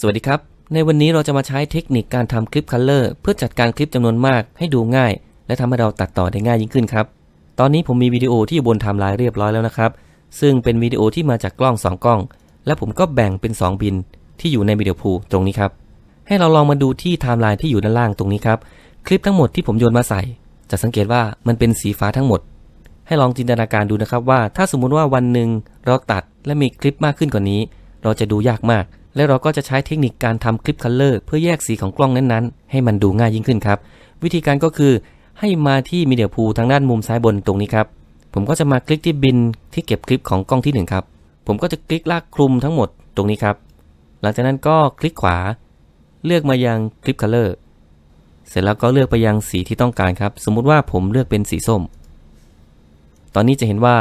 สวัสดีครับ ในวันนี้เราจะมาใช้เทคนิคการทำคลิปคัลเลอร์เพื่อจัดการคลิปจำนวนมากให้ดูง่าย และทำให้เราตัดต่อได้ง่ายยิ่งขึ้นครับ ตอนนี้ผมมีวิดีโอที่อยู่บนไทม์ไลน์เรียบร้อยแล้วนะครับ ซึ่งเป็นวิดีโอที่มาจากกล้อง 2 กล้อง และผมก็แบ่งเป็น 2 บินที่อยู่ในวิดีโอพูตรงนี้ครับ ให้เราลองมาดูที่ไทม์ไลน์ที่อยู่ด้านล่างตรงนี้ครับ คลิปทั้งหมดที่ผมโยนมาใส่ จะสังเกตว่ามันเป็นสีฟ้าทั้งหมด ให้ลองจินตนาการดูนะครับว่า ถ้าสมมุติว่าวันหนึ่งเราตัดและมีคลิปมากขึ้นกว่านี้ เราจะดูยากมาก และเราก็จะใช้เทคนิคการทำคลิปคัลเลอร์เพื่อแยกสีของกล้องนั้นๆ ให้มันดูง่ายยิ่งขึ้นครับ วิธีการก็คือให้มาที่มีเดียพูทางด้านมุมซ้ายบนตรงนี้ครับ ผมก็จะมาคลิกที่บินที่เก็บคลิปของกล้องที่หนึ่งครับ ผมก็จะคลิกลากคลุมทั้งหมดตรงนี้ครับ หลังจากนั้นก็คลิกขวา เลือกมายังคลิปคัลเลอร์เสร็จแล้วก็เลือกไปยังสีที่ต้องการครับ สมมุติว่าผมเลือกเป็นสีส้ม ตอนนี้จะเห็นว่า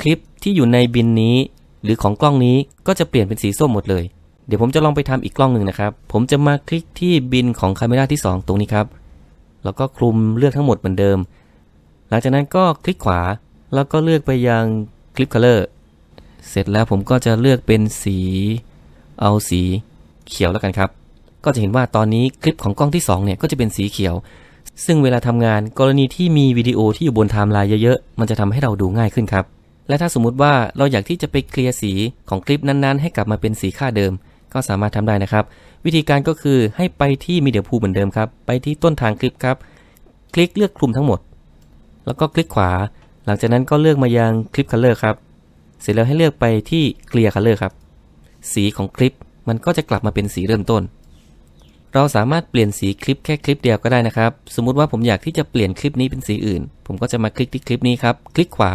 คลิปที่อยู่ในบินนี้ หรือของกล้องนี้ก็จะเปลี่ยนเป็นสีส้มหมดเลย เดี๋ยวผมจะลองไปทำอีกกล้องหนึ่งนะครับ ผมจะมาคลิกที่บินของคาเมราที่ 2 ตรงนี้ครับ แล้วก็คลุมเลือกทั้งหมดเหมือนเดิม หลังจากนั้นก็คลิกขวา แล้วก็เลือกไปยังคลิปคัลเลอร์เสร็จแล้วผมก็จะเลือกเป็นสี เอาสีเขียวแล้วกันครับ ก็จะเห็นว่าตอนนี้คลิปของกล้องที่ 2 เนี่ยก็จะเป็นสีเขียว ซึ่งเวลาทำงานกรณีที่มีวิดีโอที่อยู่บนไทม์ไลน์เยอะๆ มันจะทำให้เราดูง่ายขึ้นครับ และถ้าสมมุติว่าเราอยากที่จะไปเคลียร์สีของคลิปนั้นๆ ให้กลับมาเป็นสีค่าเดิม ก็สามารถทำได้นะครับ วิธีการก็คือให้ไปที่มีเดียพูเหมือนเดิมครับ ไปที่ต้นทางคลิปครับ คลิกเลือกคลุมทั้งหมด แล้วก็คลิกขวา หลังจากนั้นก็เลือกมายังคลิปคัลเลอร์ครับ เสร็จแล้วให้เลือกไปที่เคลียร์คัลเลอร์ครับ สีของคลิปมันก็จะกลับมาเป็นสีเริ่มต้น เราสามารถเปลี่ยนสีคลิปแค่คลิปเดียวก็ได้นะครับ สมมุติว่าผมอยากที่จะเปลี่ยนคลิปนี้เป็นสีอื่น ผมก็จะมาคลิกที่คลิปนี้ครับ คลิกขวา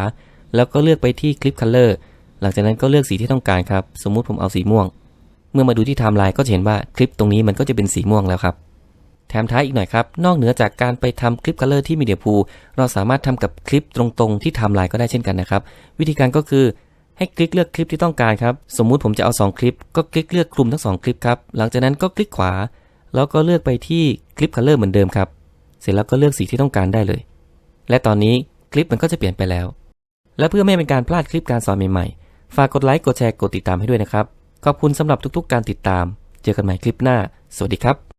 แล้วก็เลือกไปที่คลิปคัลเลอร์หลังจากนั้นก็เลือกสีที่ต้องการครับ สมมุติผมเอาสีม่วง เมื่อมาดูที่ไทม์ไลน์ก็จะเห็นว่าคลิปตรงนี้มันก็จะเป็นสีม่วงแล้วครับ แถมท้ายอีกหน่อยครับ นอกเหนือจากการไปทำคลิปคัลเลอร์ที่มีเดียพูเราสามารถทำกับคลิปตรงๆที่ไทม์ไลน์ก็ได้เช่นกันนะครับ วิธีการก็คือให้คลิกเลือกคลิปที่ต้องการครับ สมมุติผมจะเอา 2 คลิป ก็คลิกเลือกคลุมทั้ง 2 คลิปครับ หลังจากนั้นก็คลิกขวา แล้วก็เลือกไปที่คลิปคัลเลอร์เหมือนเดิมครับ เสร็จแล้วก็เลือกสีที่ต้องการได้เลย และตอนนี้คลิปมันก็จะเปลี่ยนไปแล้ว และเพื่อไม่เป็นการพลาดคลิปการสอนใหม่ๆ ฝากกดไลค์ กดแชร์ กดติดตามให้ด้วยนะครับ ขอบคุณสำหรับทุกๆ การติดตาม เจอกันใหม่คลิปหน้า สวัสดีครับ